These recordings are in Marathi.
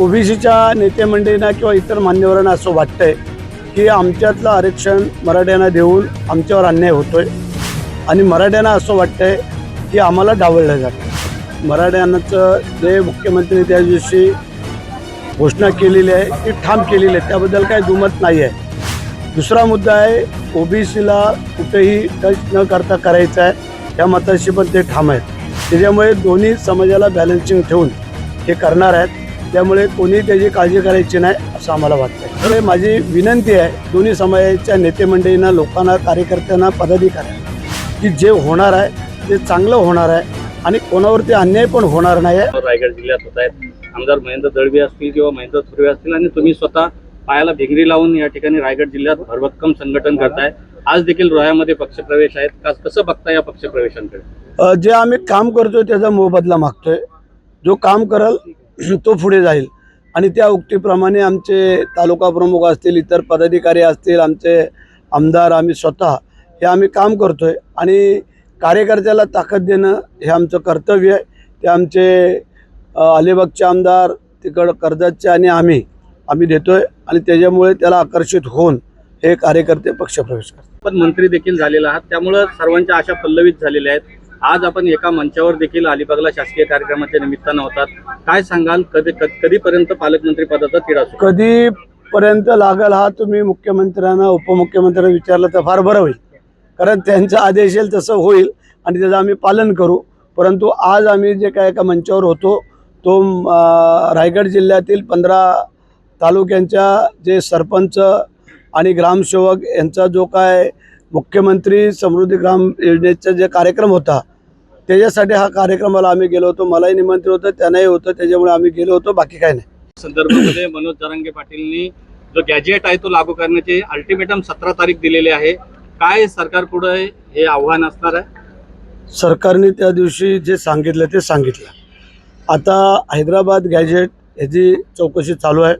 ओबीसीच्या नेते मंडळींना किंवा इतर मान्यवरांना असं वाटतंय की आमच्यातलं आरक्षण मराठ्यांना देऊन आमच्यावर अन्याय होतोय. आणि मराठ्यांना असं वाटतंय की आम्हाला डावललं जातं मराठ्यांचं जे मुख्यमंत्री त्या दिवशी घोषणा केलेली आहे ती ठाम केलेली आहे. त्याबद्दल काही दुमत नाही आहे दुसरा मुद्दा आहे ओबीसीला कुठेही टच न करता करायचा आहे त्या मताशी पण ते ठाम आहेत. त्याच्यामुळे दोन्ही समाजाला बॅलन्सिंग ठेवून हे करणार आहेत. त्यामुळे कोणी त्याची काळजी करायची नाही असं आम्हाला वाटतं तर माझी विनंती आहे दोन्ही समाजाच्या नेते मंडळींना लोकांना कार्यकर्त्यांना पदाधिकाऱ्यांना की जे होणार आहे ते चांगलं होणार आहे आणि कोणावरती अन्याय पण होणार नाही आहे रायगड जिल्ह्यात होत आहेत. आमदार महेंद्र दळवी असतील किंवा महेंद्र थुर्वे असतील आणि तुम्ही स्वतः पायाला भिंगरी लावून या ठिकाणी रायगड जिल्ह्यात भरभक्कम संघटन करताय. आज देखील रोह्यामध्ये पक्षप्रवेश आहेत. का- कसं बघता या पक्षप्रवेशांकडे? जे आम्ही काम करतोय त्याचा मोबदला मागतोय. जो काम करल तो पुढे जाईल. आणि त्या उक्तीप्रमाणे आमचे तालुका प्रमुख असतील इतर पदाधिकारी असतील आमचे आमदार आम्ही स्वतः हे आम्ही काम करतो आहे आणि कार्यकर्त्याला ताकद देणं हे आमचं कर्तव्य आहे. ते आमचे अलिबागचे आमदार तिकडं कर्जतचे आणि आम्ही आम्ही देतो आहे आणि त्याच्यामुळे त्याला आकर्षित होऊन हे कार्यकर्ते पक्षप्रवेश करतात. पण मंत्री देखील झालेला आहात. त्यामुळं सर्वांच्या आशा पल्लवित झालेल्या आहेत. आज आपण एका मंचावर देखील अलिबागला शासकीय कार्यक्रमाच्या निमित्तानं होतात. काय सांगाल? कधी कधीपर्यंत पालकमंत्री पदाचा तिढा कधीपर्यंत लागल हा तुम्ही मुख्यमंत्र्यांना उपमुख्यमंत्र्यांना विचारलं तर फार बरं होईल. कारण त्यांचा आदेश येईल तसं होईल आणि त्याचं आम्ही पालन करू. परंतु आज आम्ही जे काय एका मंचावर होतो तो रायगड जिल्ह्यातील पंधरा तालुक्यांच्या जे सरपंच आणि ग्रामसेवक यांचा जो काय मुख्यमंत्री समृद्धी ग्राम योजनेचा जे कार्यक्रम होता त्याच्यासाठी हा कार्यक्रमाला आम्ही गेलो होतो. मलाही निमंत्रण होतं त्यांनाही होतं त्याच्यामुळे आम्ही गेलो होतो. बाकी काय नाही. संदर्भामध्ये मनोज जरांगे पाटीलनी जो गॅजेट आहे तो लागू करण्याचे अल्टिमेटम सतरा तारीख दिलेली आहे. काय सरकार पुढे हे आव्हान असणार आहे? सरकारने त्या दिवशी जे सांगितलं ते सांगितलं. आता हैदराबाद गॅजेट ह्याची चौकशी चालू आहे.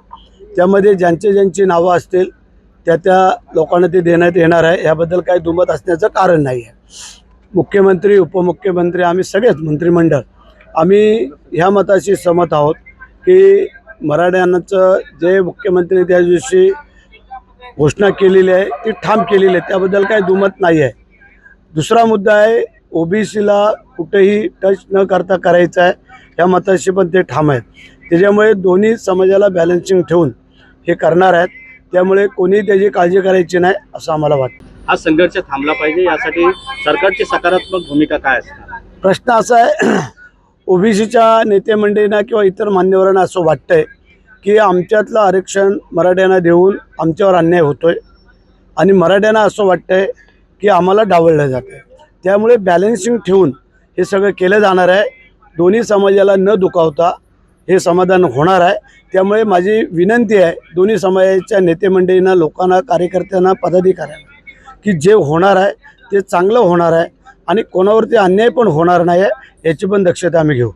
त्यामध्ये ज्यांचे ज्यांची नावं असतील त्या त्या लोकांना ते देण्यात येणार आहे. याबद्दल काही दुमत असण्याचं कारण नाही आहे. मुख्यमंत्री उपमुख्यमंत्री आम्ही सगळेच मंत्रिमंडळ आम्ही ह्या मताशी सहमत आहोत की मराठ्यांचं जे मुख्यमंत्री त्या दिवशी घोषणा केलेली आहे ती ठाम केलेली आहे. त्याबद्दल काही दुमत नाही आहे. दुसरा मुद्दा आहे ओबीसीला कुठेही टच न करता करायचा आहे ह्या मताशी पण ते ठाम आहेत. त्याच्यामुळे दोन्ही समाजाला बॅलन्सिंग ठेवून हे करणार आहेत. त्यामुळे कोणी त्याची काळजी करायची नाही असं आम्हाला वाटतं. हा संघर्ष थांबला पाहिजे यासाठी सरकारची सकारात्मक भूमिका काय असणार? प्रश्न असा आहे ओबीसीच्या नेते मंडळींना किंवा इतर मान्यवरांना असं वाटतंय की आमच्यातलं आरक्षण मराठ्यांना देऊन आमच्यावर अन्याय होतोय. आणि मराठ्यांना असं वाटतंय की आम्हाला डावललं जातं त्यामुळे बॅलन्सिंग ठेवून हे सगळं केलं जाणार आहे. दोन्ही समाजाला न दुखावता हे समाधान होणार आहे. त्यामुळे माझी विनंती आहे दोन्ही समाजाच्या नेते मंडळींना लोकांना कार्यकर्त्यांना पदाधिकाऱ्यांना की जे होणार आहे ते चांगलं होणार आहे आणि कोणावरती अन्याय पण होणार नाही आहे याची पण दक्षता आम्ही घेऊ.